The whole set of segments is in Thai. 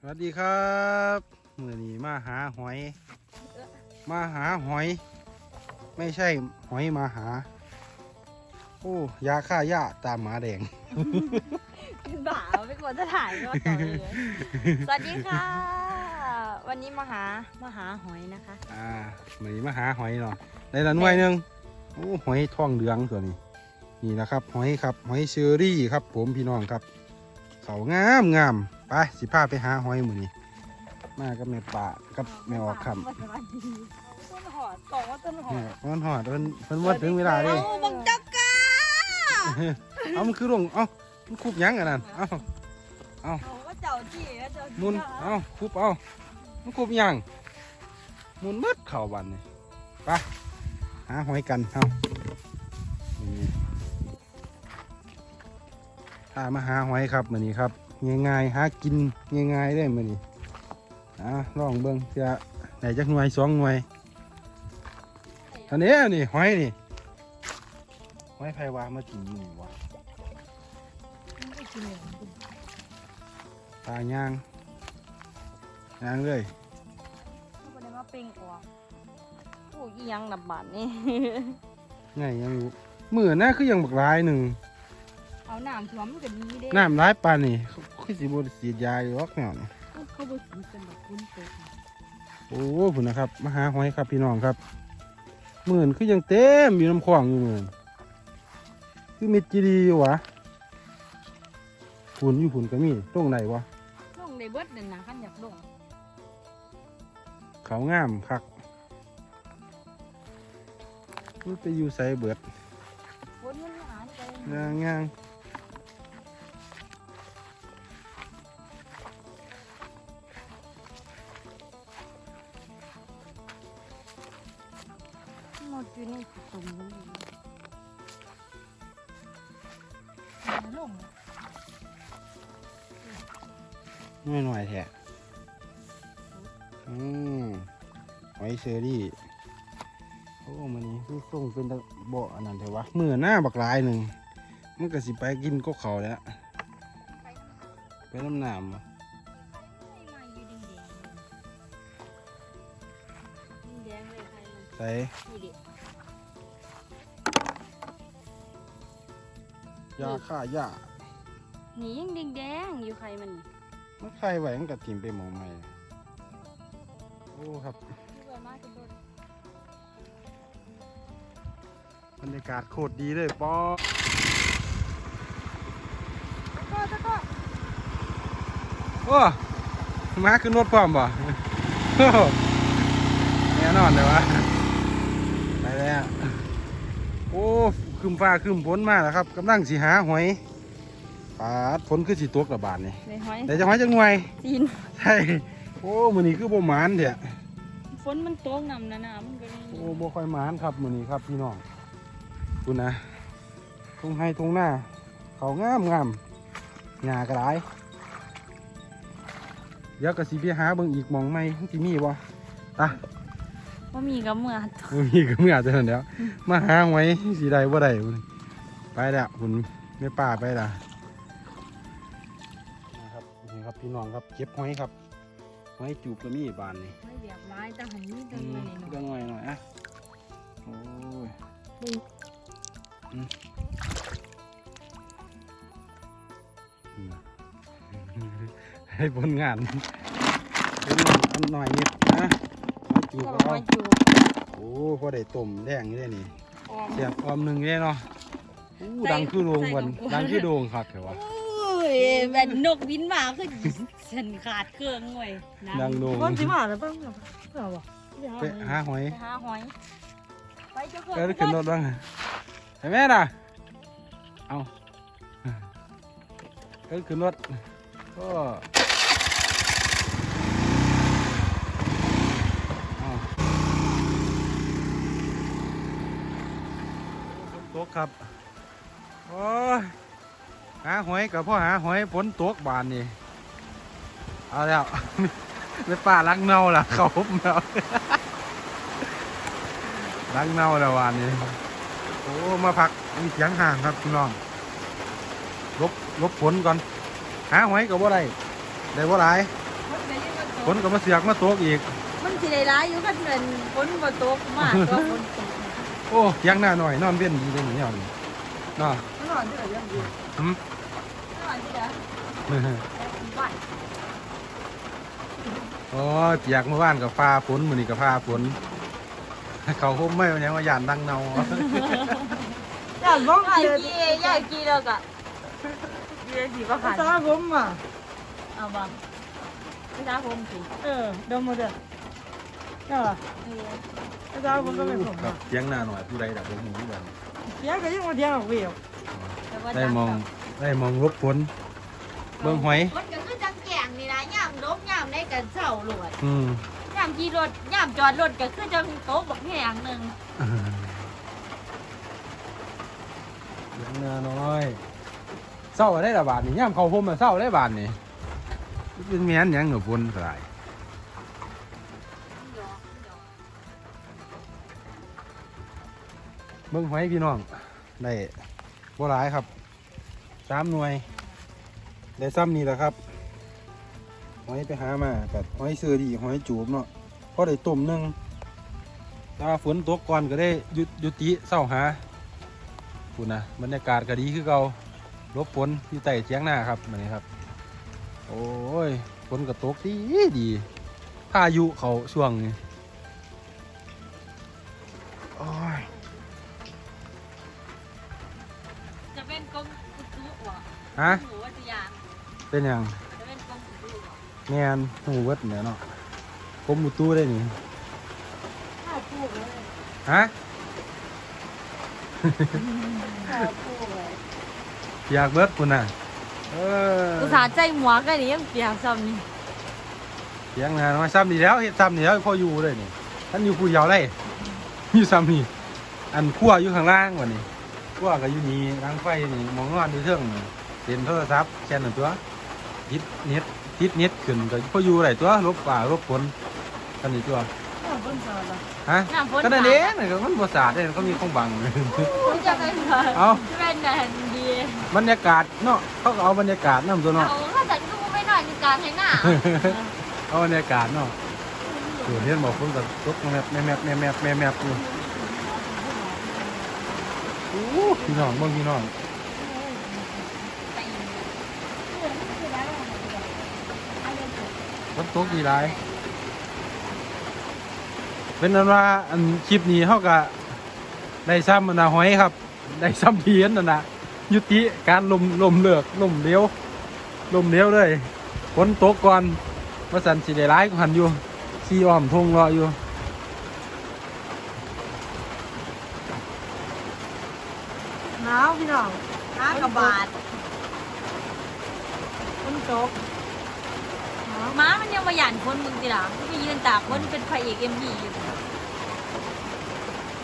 สวัสดีครับมื่อนี้มาหาหอย มาหาหอย ไม่ใช่หอยมาหา โอ้ยาฆ่าหญ้าตามหมาแดงเป็นบ่าไม่ควรจะถ่ายก็ต่อเลยสวัสดีค่ะ วันนี้มาหามาหาหอยนะคะ อ่ามื่อนี้มาหาหอยเนาะได้ละหน่วยหนึ่งโอ้หอยท้องเหลืองตัวนี้ นี่นะครับ หอยครับ หอยเชอรี่ครับ ผมพี่น้องครับ เขางามงาม ไปสิพาไปหาหอยมือนี้มากับแม่ป่ากับแม่ออกคำสวัสดีต้นหอดบอกว่าต้นหอเนี่ยดมันหอดมันมันวัดถึงเวลาเดิเอาบังจักกาเอามันคือลงเอามันคุบหยังกันนั่นเอาเอาว่าเจ้าจี้นะเจ้าจี้มุนเอาคุบเอามันคุบหยังมุนมืดเข่าบันนี่ไปหาหอยกันเอานี่ถ้ามาหาหอยครับมือนี้ครับ ง่ายๆหากินง่ายๆได้มือนี้อะลองเบิ้งจะไหนจักหน่วยสองหน่วยอันนี้นี่หอยนี่หอยไผ่วามากินอยู่นี่วะไม่กินเลยตายย่างย่างเลยเขาได้มาเป่งออกโอ้ยอีหยังดับบาดนี่ไงยังอยู่มือหน้าคือยังบักหลายหนึ่ง เอาน้ำท่วมมันก็ดีเด้น้ำร้ายปานนี่เขาคือสิบไดสีดยาอยู่หรอกแนวนี่เขาบ่สีกันแบบคุ้นเคยโอ้ผุนนะครับมาหาหอยครับพี่น้องครับหมื่นคือยังเต็มอยู่น้ำคลองอยู่หมื่นคือมิดจีดีอยู่วะผุนอยู่ผุนก็มีตรงไหนวะลงในเบิดนั่นนะขันอยากลงเขางามคักมันไปอยู่ใส่เบิด ฝนมันหานไปงางงาง อยู่ในตุ่มนี้ลงไม่หน่อยแท้อืมหอยเชอรี่โอ้มันนี่คือส่งเป็นตะเบาะอันนั้นเถอะวะมือหน้าบักหลายหนึ่งมันก็สิไปกินก็เขาแล้วไปน้ำหนามบ่มาอยู่แดงๆแดงๆเลยใครมันใส่ ยาฆ่าหญ้านี่ยังแดงๆอยู่ใครมันนี่มันใครไหวมันก็ทิมไปหมองใหม่โอ้ครับสวยมากจนโดนบรรยากาศโคตรดีเลยป๊อตะก้อตะก้อโอ้มาขึ้นรถพร้อมบ่โอ้แน่นอนเลยวะไปแล้วโอ้ คืมฟ้าคืมฝนมาแล้วครับกำลังสิหาหอยปาดฝนคือสิตกระบาดนี่ในหอยแต่จะหอยจังหน่วยจีนใช่โอ้มือนี้คือบ่หมานเถอะฝนมันตกนำนะน้ำมันก็เลยโอ้บ่ค่อยหมานครับมือนี้ครับพี่น้องคุณนะทุ่งให้ทุ่งหน้าเขางามงามหญ้ากระไรเดี๋ยวก็สิไปหาเบิ่งอีกหมองไหมมันสิมีบ่ตา ว่ามีกับเมื่อบ่มีก็เมื่อเท่านั้นแหล้ว มาหาไว้สิได้บ่ได้พุ่นไปแล้วคุณแม่ป้าไปละนะครับนี่ครับพี่น้องครับเก็บหอยครับหอยจูบก็มีบานนี่ไม่แบบร้ายแต่หันนี่อืจังมเลยเนาะก็หน่อยหน่อยอะโอ้ยดูอืมให้ผลงานเป็นหน่อยอันหน่อยนิดนะหอย จูบก็ก็มาเอาอยู่โอ้พอได้ต้มแดงนี่ได้นี่ออมเสียบออมหนึ่งได้เนาะอู้ใส่ดังคือโรงวันใส่ดอกบัวดังคือโรงคักเหรอวะโอ้ยแบบนกบินมาคือฉันขาดเครื่องเว้ยนะดังโรงก้อนสิมาแล้วบ้างเหรอวะไปหาหอยไปหาหอยไปเจ้าเออเกิขึ้นรถบ้างไปแม่น่ะเอาเออขึ้นรถก็เอา ฝนตกครับ โอ้ย หาหอยกับพ่อหาหอยฝนตกบานนี่ เอาแล้วไม่ป่าลักเน่าล่ะเขาผมแล้วลักเน่าแล้ววานนี้ โอ้ มาพักมีเสียงห่างครับพี่น้องลบลบฝนก่อน หาหอยกับว่าไรได้ว่าไรไม่ฝนก็มาเสือกมาตกอีก สิได้ร้ายอยู่กันเงินฝนบ่ตกมากตัวฝนตกโอ้ยังหน้าหน่อยนอนเว้นดีเลยนี่เอานี่เนาะไม่หลอนเถอะยังดีหืมนอนที่เด้อบ้านโอ้ยเปียกเมื่อวานกับฟ้าฝนมื้อนี้กับฟ้าฝนเขาห่มไม่วันยังว่ายานดังเนาอยากบ้องยายเกียกียายกีแล้วก็เรียนสิบ่ขาดตาผมอะเอาบ่ไม่ได้ผมสิเออดมมาเด้อเนี่ย เหรอตาผมก็เป็นผมครับเสียงหน้าหน่อยผู้ใดดับผมหูกันเสียงก็ยังมาเดียวเวียวได้มองได้มองลบฝนเบิ่งหอยมันก็คือจังแก่งนี่นะย่ามลบย่ามได้กันเช้าโลดอืมย่ามขี่รถย่ามจอดรถก็คือจังโต๊ะบักแหงหนึงเสียงหน้าน้อยเศร้าได้ละบาทนี่ย่ามเขาห่มมาเศร้าได้บาทนี่เป็นแม่นยังหนูฝนสลาย เบิ่งหอยพี่น้อง ได้บัหลายครับสามหน่วย ได้ซ้ำนี่แหละครับ หอยไปหามากับหอยเสือดีหอยจูบเนาะพอได้ต้มนึงถ้าฝนตกก่อนก็ได้หยุดหยุติเศร้าหาคุณนะบรรยากาศก็ดีคือเก่าลบฝนอยู่ใต้เทียงหน้าครับนนี้ครับ โอ้ยฝนก็ตกดีดีพายุเขาช่วงนี้ กรมอุตุบ่ฮะหรือว่าจะยานเป็นหยังจะเป็นกรมอุตุบ่แม่นหูเวิดเนี่ยเนาะผมมุตู้ได้นี่ข้าวพูดเลยฮะ ข้าวพูดเลยอยากเบิดคุณน่ะเอออุตส่าห์ใจหมวกกันนี่ยังเปียกซ้ำนี่เสียงนะมาซ้ำนี่แล้วเฮ็ดซ้ำนี่แล้วพออยู่เลยนี่ท่านอยู่ผู้เยาวเลยอยู่ซ้ำนี่อันขั้วอยู่ข้างล่างวันนี้ ขั้วก็อยู่นี่รังไฟนี่มองนอนดูเทิงนี่เห็นโทรศัพท์แค่นั้นตัวติดเน็ตติดเน็ตขึ้นก็พออยู่ไรตัวลบป่าลบฝนกันนี่ตัวข้าวบนสาดอะฮะน้ำฝนก็นั่นเองนี่ก็มันบ่สาดเด้เขามีของบังเขาจะเป็นเอาจะเป็นแดนดีบรรยากาศเนาะเขาก็เอาบรรยากาศนำตัวเนาะเอาถ้าจัดดูไม่หน่อยในการให้หน้าเอาบรรยากาศเนาะดูเห็นบอกคนกับตกแมบแมบแมบแมบแมบแมบแมบอยู่โอ้ พี่น้องเบิ่งพี่น้องฝนตกดีหลายเป็นนั้นว่าอันคลิปนี้เขาก็ได้ซ้ำมันนะหอยครับ ได้ซ้ำเพียนนั่นนะยุติการลมลมเลือกลมเลี้ยวลมเลี้ยวเลยฝนตกก่อนมาสันสิได้ร้ายก็หันอยู่ซีอ้อมทงรออยู่ หนาวพี่น้องห้ากระบาดฝนตกหนาวม้ามันยังมาหยันคนมึงติล่ะไปยืนตากคนเป็นพระเอกเอ็มพีอยู่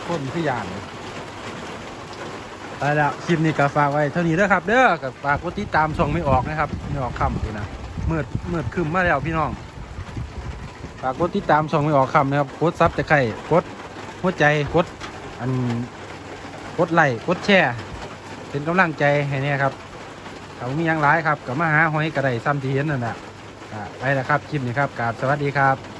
คนคืออย่างไปแล้วคลิปนี้ก็ฝากไว้เท่านี้เด้อครับ เด้อกับฝากกดติดตามช่องไม่ออกนะครับไม่ออกคำดูนะมืดมืดคืมมาแล้วพี่น้องฝากกดติดตามช่องไม่ออกคำนะครับกดซับจะไข่กดหัวใจกดอันกดไลค์กดแชร์ เป็นกำลังใจให้เนี่ยครับเขามียังหลายครับกับมาหาหอยกระไดซ้ำที่เห็นนั่นแหละอ่าไปแล้วครับคลิปนี้ครับกราบสวัสดีครับ